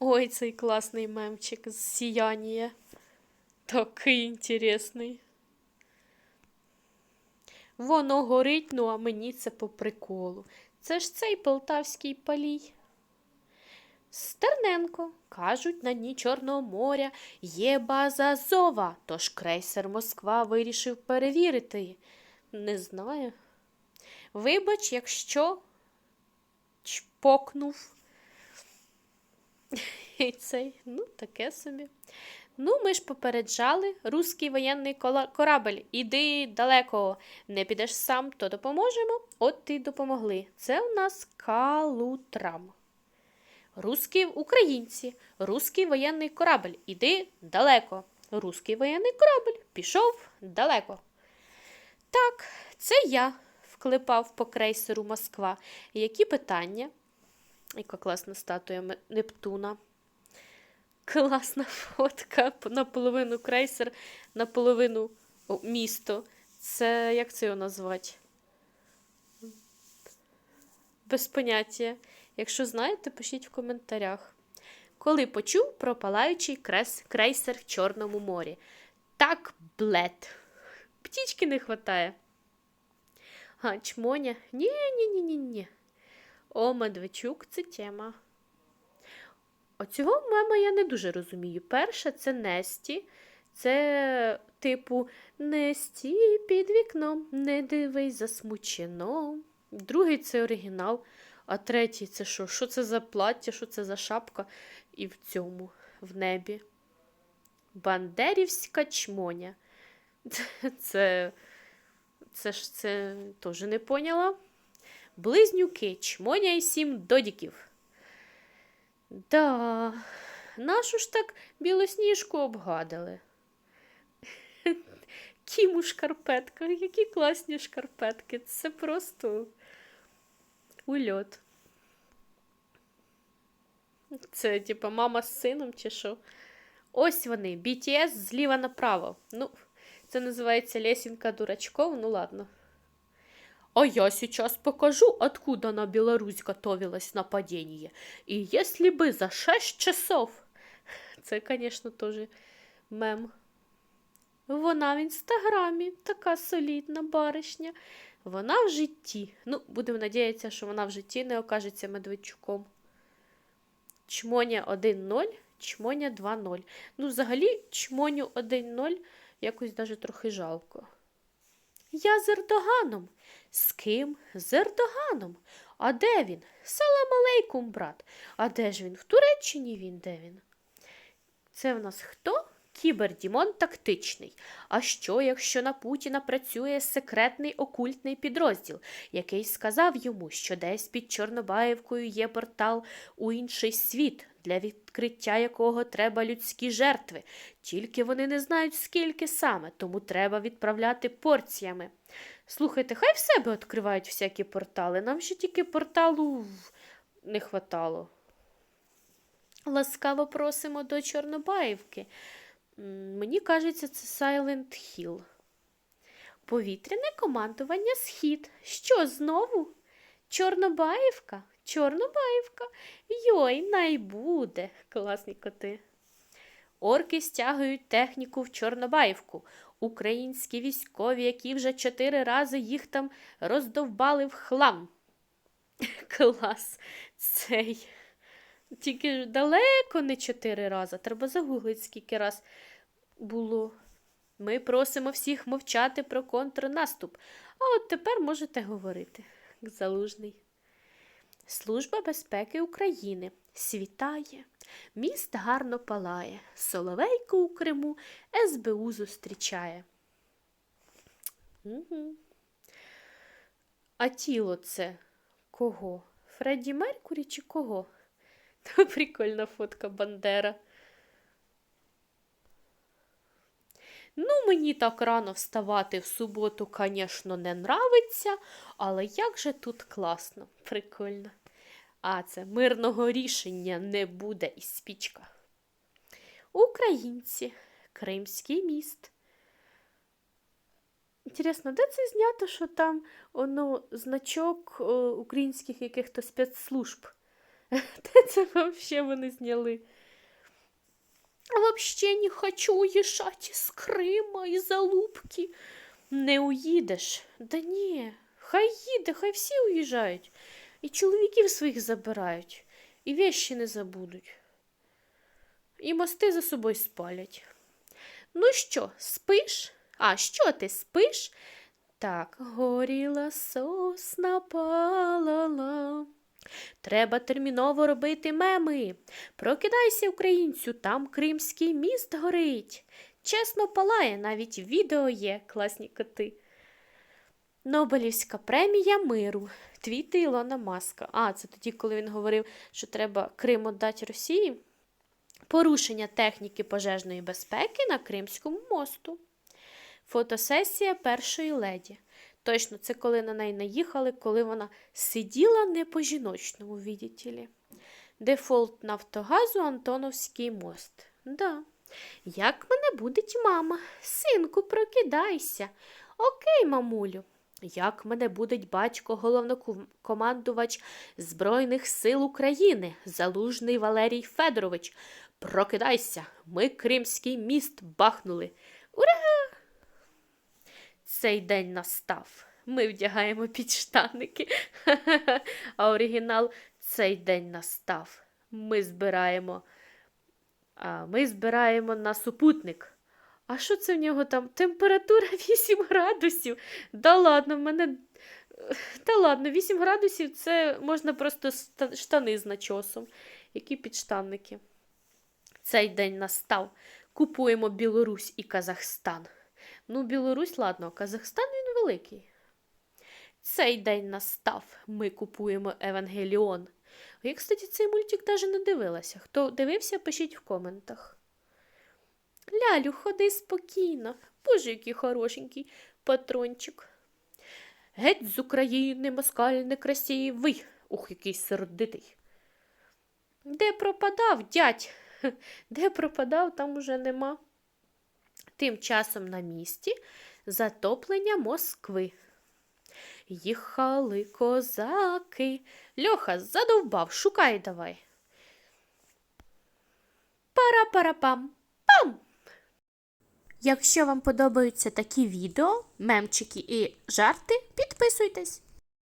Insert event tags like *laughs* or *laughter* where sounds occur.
Ой, цей класний мемчик з сіяння. Такий інтересний. Воно горить, ну а мені це по приколу. Це ж цей полтавський палій. Стерненко, кажуть, на дні Чорного моря є база Азова, тож крейсер Москва вирішив перевірити. Не знаю. Вибач, якщо чпокнув. *laughs* І цей, ну, таке собі. Ну, ми ж попереджали, руський воєнний корабль, іди далеко, не підеш сам, то допоможемо. От ти допомогли. Це у нас калутрам. Руські українці, руський воєнний корабль, іди далеко. Руський воєнний корабль пішов далеко. Так, це я вклепав по крейсеру Москва. Які питання? Яка класна статуя Нептуна. Класна фотка. Наполовину крейсер, наполовину о, місто. Це як це його назвати? Без поняття. Якщо знаєте, пишіть в коментарях. Коли почув про палаючий крес, крейсер в Чорному морі. Так, блед. Птічки не хватає. А, чмоня? Ні, ні, ні, ні, ні. О, Медведчук це тема. Оцього мема я не дуже розумію. Перша це Несті. Це, типу, Несті під вікном, не дивись засмучено. Другий це оригінал. А третій це що? Що це за плаття, що це за шапка? І в цьому, в небі. Бандерівська чмоня. *laughs* Це. Це ж це теж не поняла. Близнюки, чмоня і сім додіків. Да, нашу ж так білосніжку обгадили. *laughs* Кіму шкарпетка, які класні шкарпетки. Це просто ульот. Це, типа, мама з сином чи що? Ось вони, BTS зліва направо. Ну, це називається лесенка дурачков, ну ладно. А я сейчас покажу, откуда на Беларусь готовилось нападение. И если бы за 6 часов... *laughs* Це, конечно, тоже мем. Вона в інстаграмі, така солідна баришня. Вона в житті. Ну, будемо надіятися, що вона в житті не окажеться Медведчуком. Чмоня 1-0, чмоня 2-0. Ну, взагалі, чмоню 1-0 якось даже трохи жалко. Я з Ердоганом. З ким? З Ердоганом. А де він? Салам алейкум, брат. А де ж він? В Туреччині він де він? Це в нас хто? Кібердімон тактичний. А що, якщо на Путіна працює секретний окультний підрозділ, який сказав йому, що десь під Чорнобаївкою є портал у інший світ, для відкриття якого треба людські жертви. Тільки вони не знають, скільки саме, тому треба відправляти порціями. Слухайте, хай в себе відкривають всякі портали. Нам ще тільки порталу не хватало. Ласкаво просимо до Чорнобаївки. Мені кажеться, це Silent Hill. Повітряне командування Схід. Що знову? Чорнобаївка? Чорнобаївка. Йой, най буде. Класні коти. Орки стягують техніку в Чорнобаївку. Українські військові, які вже чотири рази їх там роздовбали в хлам. *laughs* Клас. Цей. Тільки далеко не чотири рази. Треба загуглити, скільки раз було. Ми просимо всіх мовчати про контрнаступ. А от тепер можете говорити. Залужний. Служба безпеки України світає. Міст гарно палає. Соловейко у Криму СБУ зустрічає. Угу. А тіло це кого? Фредді Меркурі чи кого? *laughs* Прикольна фотка Бандера. Ну, мені так рано вставати в суботу, звісно, не нравиться, але як же тут класно, прикольно. А це мирного рішення не буде і спічка. Українці, Кримський міст. Інтересно, де це знято, що там воно значок е, українських яких-то спецслужб *laughs* Де це вообще вони зняли? Вообще не хочу уїжджати з Крима і залупки. Не уїдеш. Да ні, хай їде, хай всі уїжджають. І чоловіків своїх забирають, і вещі не забудуть. І мости за собою спалять. Ну що, спиш? А що ти спиш? Так, горіла сосна палала. Треба терміново робити меми. Прокидайся, українцю, там Кримський міст горить. Чесно палає, навіть відео є, класні коти. Нобелівська премія миру. Твіти Ілона Маска. А, це тоді, коли він говорив, що треба Крим віддати Росії. Порушення техніки пожежної безпеки на Кримському мосту. Фотосесія першої леді. Точно, це коли на неї наїхали, коли вона сиділа не по-жіночному, видите ли. Дефолт Нафтогазу Антоновський мост. Да. Як мене будить мама? Синку, прокидайся. Окей, мамулю. Як мене будить батько, головнокомандувач Збройних сил України, залужний Валерій Федорович. Прокидайся, ми Кримський міст бахнули. Цей день настав. Ми вдягаємо підштанники. *laughs* А оригінал цей день настав. Ми збираємо. А ми збираємо на супутник. А що це в нього там? Температура *laughs* 8 градусів. Да ладно, в мене. *laughs* Та ладно, 8 градусів це можна просто штани з начосом. Які підштанники. Цей день настав. Купуємо Білорусь і Казахстан. Ну, Білорусь, ладно, Казахстан він великий. Цей день настав. Ми купуємо Евангеліон. Я, кстати, цей мультик навіть не дивилася. Хто дивився, пишіть в коментах. Лялю, ходи спокійно. Боже, який хорошенький патрончик. Геть з України, москаль некрасивий. Ух, який сердитий. Де пропадав, дядь? *laughs* Де пропадав, там уже нема. Тим часом на місті затоплення Москви. Їхали козаки. Льоха, задовбав, шукай давай. Пара-пара-пам. Пам! Якщо вам подобаються такі відео, мемчики і жарти, підписуйтесь.